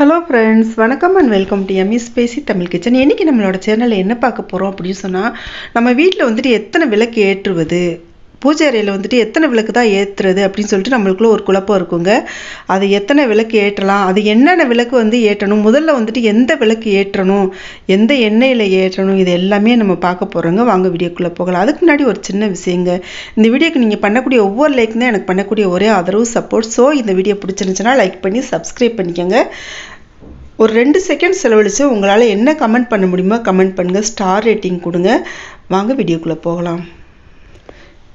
Hello friends வணக்கம் and welcome to எம்இஸ் பேசி தமிழ் கிச்சன் இன்றைக்கி நம்மளோட சேனலில் என்ன பார்க்க போகிறோம் அப்படின்னு சொன்னால் நம்ம வீட்டில் வந்துட்டு எத்தனை விளக்கு ஏற்றுவது? பூஜை அறையில் வந்துட்டு எத்தனை விளக்கு தான் ஏற்றுறது அப்படின்னு சொல்லிட்டு நம்மளுக்குள்ள ஒரு குழப்பம் இருக்குங்க. அது எத்தனை விளக்கு ஏற்றலாம் அது என்னென்ன விளக்கு வந்து ஏற்றணும் முதல்ல வந்துட்டு எந்த விளக்கு ஏற்றணும் எந்த எண்ணெயில் ஏற்றணும் இது எல்லாமே நம்ம பார்க்க போகிறோங்க வாங்க வீடியோக்குள்ளே போகலாம். அதுக்கு முன்னாடி ஒரு சின்ன விஷயங்க. இந்த வீடியோக்கு நீங்கள் பண்ணக்கூடிய ஒவ்வொரு லைக் தான் எனக்கு பண்ணக்கூடிய ஒரே ஆதரவு சப்போர்ட் ஸோ இந்த வீடியோ பிடிச்சிருந்துச்சுன்னா லைக் பண்ணி சப்ஸ்கிரைப் பண்ணிக்கோங்க. ஒரு ரெண்டு செகண்ட் செலவழித்து உங்களால் என்ன கமெண்ட் பண்ண முடியுமோ கமெண்ட் பண்ணுங்கள் ஸ்டார் ரேட்டிங் கொடுங்க. வாங்க வீடியோக்குள்ளே போகலாம்.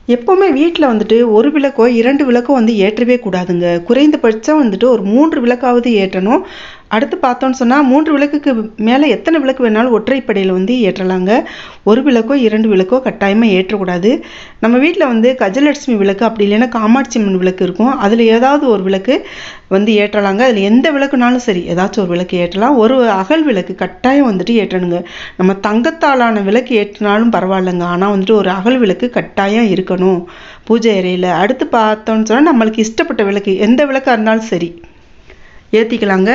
எப்போவுமே வீட்டில் வந்துட்டு ஒரு விளக்கோ இரண்டு விளக்கோ வந்து ஏற்றவே கூடாதுங்க. குறைந்தபட்சம் வந்துட்டு ஒரு மூன்று விளக்காவது ஏற்றணும். அடுத்து பார்த்தோன்னு சொன்னால் மூன்று விளக்குக்கு மேலே எத்தனை விளக்கு வேணாலும் ஒற்றைப்படையில் வந்து ஏற்றலாங்க. ஒரு விளக்கோ இரண்டு விளக்கோ கட்டாயமாக ஏற்றக்கூடாது. நம்ம வீட்டில் வந்து கஜலட்சுமி விளக்கு அப்படி இல்லைன்னா காமாட்சி அம்மன் விளக்கு இருக்கும். அதில் ஏதாவது ஒரு விளக்கு வந்து ஏற்றலாங்க. அதில் எந்த விளக்குனாலும் சரி ஏதாச்சும் ஒரு விளக்கு ஏற்றலாம். ஒரு அகல் விளக்கு கட்டாயம் வந்துட்டு ஏற்றணுங்க. நம்ம தங்கத்தாலான விளக்கு ஏற்றினாலும் பரவாயில்லைங்க. ஆனால் வந்துட்டு ஒரு அகல் விளக்கு கட்டாயம் இருக்கணும். பூஜை அறையில். அடுத்து பார்த்தோன்னு சொன்னால் நம்மளுக்கு இஷ்டப்பட்ட விளக்கு எந்த விளக்காக இருந்தாலும் சரி. ஏற்றிக்கலாங்க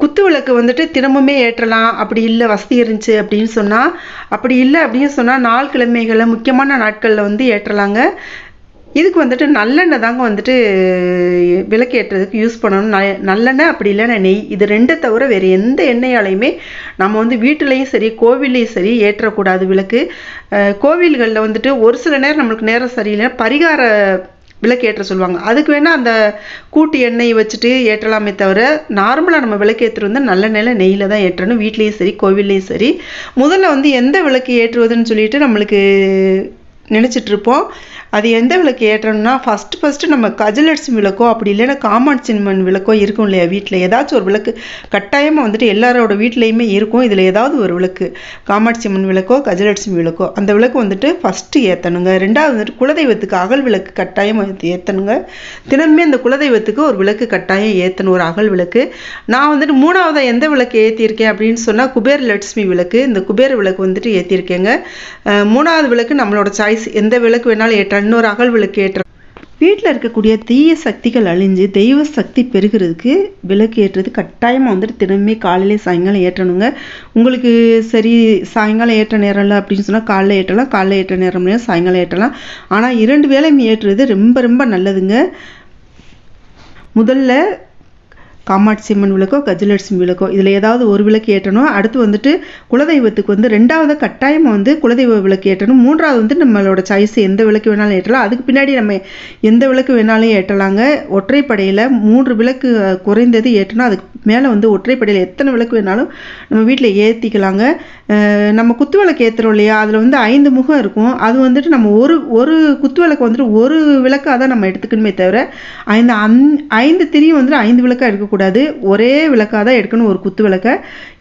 குத்து விளக்கு வந்துட்டு தினமுமே ஏற்றலாம். அப்படி இல்லை வசதி இருந்துச்சு அப்படின்னு சொன்னால் அப்படி இல்லை அப்படின்னு சொன்னால் நாள் கிழமைகளில் முக்கியமான நாட்களில் வந்து ஏற்றலாங்க. இதுக்கு வந்துட்டு நல்லெண்ணெய் தாங்க வந்துட்டு விளக்கு ஏற்றுறதுக்கு யூஸ் பண்ணணும். ந நல்லெண்ணெய் அப்படி இல்லைன்னா நெய். இது ரெண்டை தவிர வேறு எந்த எண்ணெயாலையுமே நம்ம வந்து வீட்டிலையும் சரி கோவில்லையும் சரி ஏற்றக்கூடாது விளக்கு. கோவில்களில் வந்துட்டு ஒரு சில நேரம் நம்மளுக்கு நேரம் சரியில்லை பரிகார விளக்கு ஏற்ற சொல்லுவாங்க. அதுக்கு வேணால் அந்த கூட்டு எண்ணெய் வச்சுட்டு ஏற்றலாமே தவிர நார்மலாக நம்ம விளக்கு ஏற்றுறது வந்து நல்ல நிலை நெய்யில் தான் ஏற்றணும். வீட்லேயும் சரி கோவில்லையும் சரி. முதல்ல வந்து எந்த விளக்கு ஏற்றுவதுன்னு சொல்லிட்டு நம்மளுக்கு நினச்சிட்ருப்போம் அது எந்த விளக்கு ஏற்றணும்னா ஃபஸ்ட்டு ஃபஸ்ட்டு நம்ம கஜலட்சுமி விளக்கோ அப்படி இல்லைன்னா காமாட்சிமன் விளக்கோ இருக்கும் இல்லையா வீட்டில் ஏதாச்சும் ஒரு விளக்கு கட்டாயமாக வந்துட்டு எல்லாரோட வீட்லேயுமே இருக்கும். இதில் ஏதாவது ஒரு விளக்கு காமாட்சி அம்மன் விளக்கோ கஜலட்சுமி விளக்கோ அந்த விளக்கு வந்துட்டு ஃபஸ்ட்டு ஏற்றணுங்க ரெண்டாவது வந்துட்டு குலதெய்வத்துக்கு அகல் விளக்கு கட்டாயம் ஏற்றணுங்க தினமே அந்த குலதெய்வத்துக்கு ஒரு விளக்கு கட்டாயம் ஏற்றணும் ஒரு அகல் விளக்கு. நான் வந்துட்டு மூணாவதாக எந்த விளக்கு ஏற்றிருக்கேன் அப்படின்னு சொன்னால் குபேர லட்சுமி விளக்கு. இந்த குபேர விளக்கு வந்துட்டு ஏற்றிருக்கேங்க மூணாவது விளக்கு நம்மளோட சாய்ஸ் எந்த விளக்கு வேணாலும் ஏற்ற இன்னொரு அகல் விளக்கு ஏற்ற வீட்டில் இருக்கக்கூடிய தீய சக்திகள் அழிஞ்சு தெய்வ சக்தி பெருகிறதுக்கு விளக்கு ஏற்றுறது கட்டாயமாக வந்துட்டு தினமே காலையிலே சாயங்காலம் ஏற்றணுங்க. உங்களுக்கு சரி சாயங்காலம் ஏற்ற நேரம் இல்லை அப்படின்னு சொன்னால் காலைல ஏற்றலாம் காலைல ஏற்ற நேரம் சாயங்காலம் ஏற்றலாம். ஆனால் இரண்டு வேலையும் ஏற்றுறது ரொம்ப ரொம்ப நல்லதுங்க. முதல்ல காமாட்சி அம்மன் விளக்கோ கஜலட்சுமி விளக்கோ இதில் ஏதாவது ஒரு விளக்கு ஏற்றணும்? அடுத்து வந்துட்டு குலதெய்வத்துக்கு வந்து ரெண்டாவது கட்டாயமாக வந்து குலதெய்வ விளக்கு ஏற்றணும். மூன்றாவது வந்து நம்மளோட சாய்ஸ் எந்த விளக்கு வேணாலும் ஏற்றலாம். அதுக்கு பின்னாடி நம்ம எந்த விளக்கு வேணாலும் ஏற்றலாங்க. ஒற்றைப்படையில் மூன்று விளக்கு குறைந்தது ஏற்றணும். அதுக்கு மேலே வந்து ஒற்றைப்படையில் எத்தனை விளக்கு வேணாலும் நம்ம வீட்டில் ஏற்றிக்கலாங்க நம்ம குத்து விளக்கு ஏற்றுறோம் இல்லையா? அதில் வந்து ஐந்து முகம் இருக்கும். அது வந்துட்டு நம்ம ஒரு ஒரு குத்து விளக்கு வந்துட்டு ஒரு விளக்காக தான் நம்ம எடுத்துக்கணுமே தவிர ஐந்து அந் ஐந்து திரியும் வந்துட்டு ஐந்து விளக்காக எடுக்கக்கூடாது. கூடாது ஒரே விளக்காக தான் எடுக்கணும் ஒரு குத்து விளக்கை.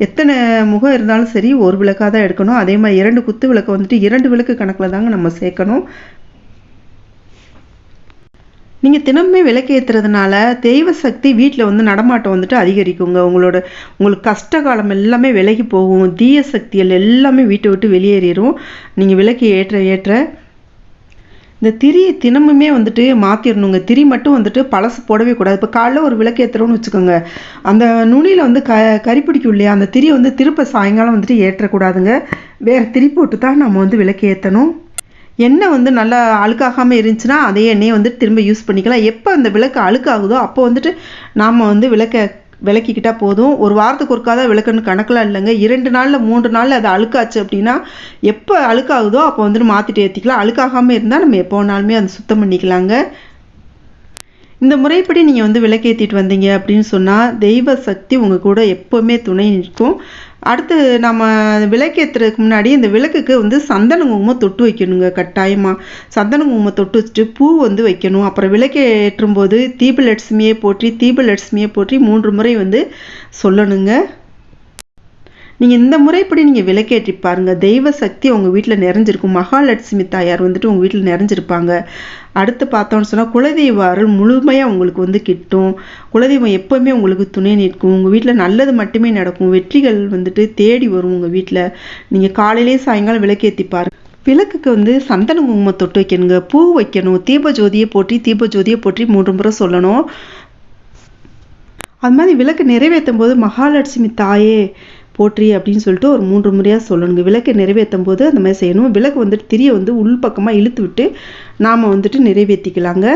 எத்தனை முகம் இருந்தாலும் சரி ஒரு விளக்காக தான் எடுக்கணும். அதே மாதிரி இரண்டு குத்து விளக்கை வந்துட்டு இரண்டு விளக்கு கணக்கில் தாங்க நம்ம சேர்க்கணும். நீங்கள் தினமே விளக்கு ஏற்றுறதுனால தெய்வ சக்தி வீட்டில் வந்து நடமாட்டம் வந்துட்டு அதிகரிக்குங்க. உங்களோட உங்களுக்கு கஷ்ட காலம் எல்லாமே விலகி போகும். தீய சக்திகள் எல்லாமே வீட்டை விட்டு வெளியேறிடும் நீங்கள் விளக்கு ஏற்ற ஏற்ற இந்த திரி தினமுமே வந்துட்டு மாற்றிடணுங்க திரி மட்டும் வந்துட்டு பழசு போடவே கூடாது. இப்போ காலைல ஒரு விளக்கு ஏற்றுறோன்னு வச்சுக்கோங்க. அந்த நுனியில் வந்து க கறி பிடிக்கும் இல்லையா? அந்த திரி வந்து திருப்ப சாயங்காலம் வந்துட்டு ஏற்றக்கூடாதுங்க. வேறு திரி போட்டு தான் நம்ம வந்து விளக்கு ஏற்றணும் எண்ணெய் வந்து நல்லா அழுக்காகாமல் இருந்துச்சுன்னா அதே எண்ணெயை வந்துட்டு திரும்ப யூஸ் பண்ணிக்கலாம். எப்போ அந்த விளக்கு அழுக்காகுதோ அப்போ வந்துட்டு நாம் வந்து விளக்க விளக்கிக்கிட்டால் போதும். ஒரு வாரத்துக்கு ஒருக்காத விளக்குன்னு கணக்கெலாம் இல்லைங்க. இரண்டு நாளில் மூன்று நாளில் அது அழுக்காச்சு அப்படின்னா எப்போ அழுக்காகுதோ அப்போ வந்துட்டு மாற்றிட்டு ஏற்றிக்கலாம் அழுக்காகாமல் இருந்தால் நம்ம எப்போ வேணாலுமே அதை சுத்தம் பண்ணிக்கலாங்க. இந்த முறைப்படி நீங்கள் வந்து விளக்கேற்றிட்டு வந்தீங்க அப்படின்னு சொன்னால் தெய்வ சக்தி உங்கள் கூட எப்போவுமே துணை நிற்கும். அடுத்து நம்ம விளக்கேற்றுறதுக்கு முன்னாடி இந்த விளக்குக்கு வந்து சந்தன குங்குமம் தொட்டு வைக்கணுங்க கட்டாயமாக சந்தன குங்குமம் தொட்டு வச்சுட்டு பூ வந்து வைக்கணும். அப்புறம் விளக்கேற்றும் போது தீபலட்சுமியை போற்றி தீபலட்சுமியை போற்றி மூன்று முறை வந்து சொல்லணுங்க. நீங்கள் இந்த முறைப்படி நீங்கள் விளக்கேற்றி பாருங்கள் தெய்வ சக்தி உங்கள் வீட்டில் நிறைஞ்சிருக்கும். மகாலட்சுமி தாயார் வந்துட்டு உங்கள் வீட்டில் நிறைஞ்சிருப்பாங்க. அடுத்து பார்த்தோன்னு சொன்னால் குலதெய்வ அருள் முழுமையாக உங்களுக்கு வந்து கிட்டும். குலதெய்வம் எப்போவுமே உங்களுக்கு துணை நிற்கும். உங்கள் வீட்டில் நல்லது மட்டுமே நடக்கும். வெற்றிகள் வந்துட்டு தேடி வரும் உங்கள் வீட்டில் நீங்கள் காலையிலேயே சாயங்காலம் விளக்கேற்றி பாருங்கள் விளக்குக்கு வந்து சந்தன குங்குமம் தொட்டு வைக்கணுங்க. பூ வைக்கணும். தீப ஜோதியை போற்றி தீப ஜோதியை போற்றி மூன்று முறை சொல்லணும். அது மாதிரி விளக்கு நிறைவேற்றும் போது மகாலட்சுமி தாயே போற்றி அப்படின்னு சொல்லிட்டு ஒரு மூன்று முறையாக சொல்லணுங்க. விளக்கை நிறைவேற்றும் போது அந்த மாதிரி செய்யணும். விளக்கு வந்துட்டு திரியை வந்து உள் பக்கமாக இழுத்து விட்டு நாம் வந்துட்டு நிறைவேற்றிக்கலாங்க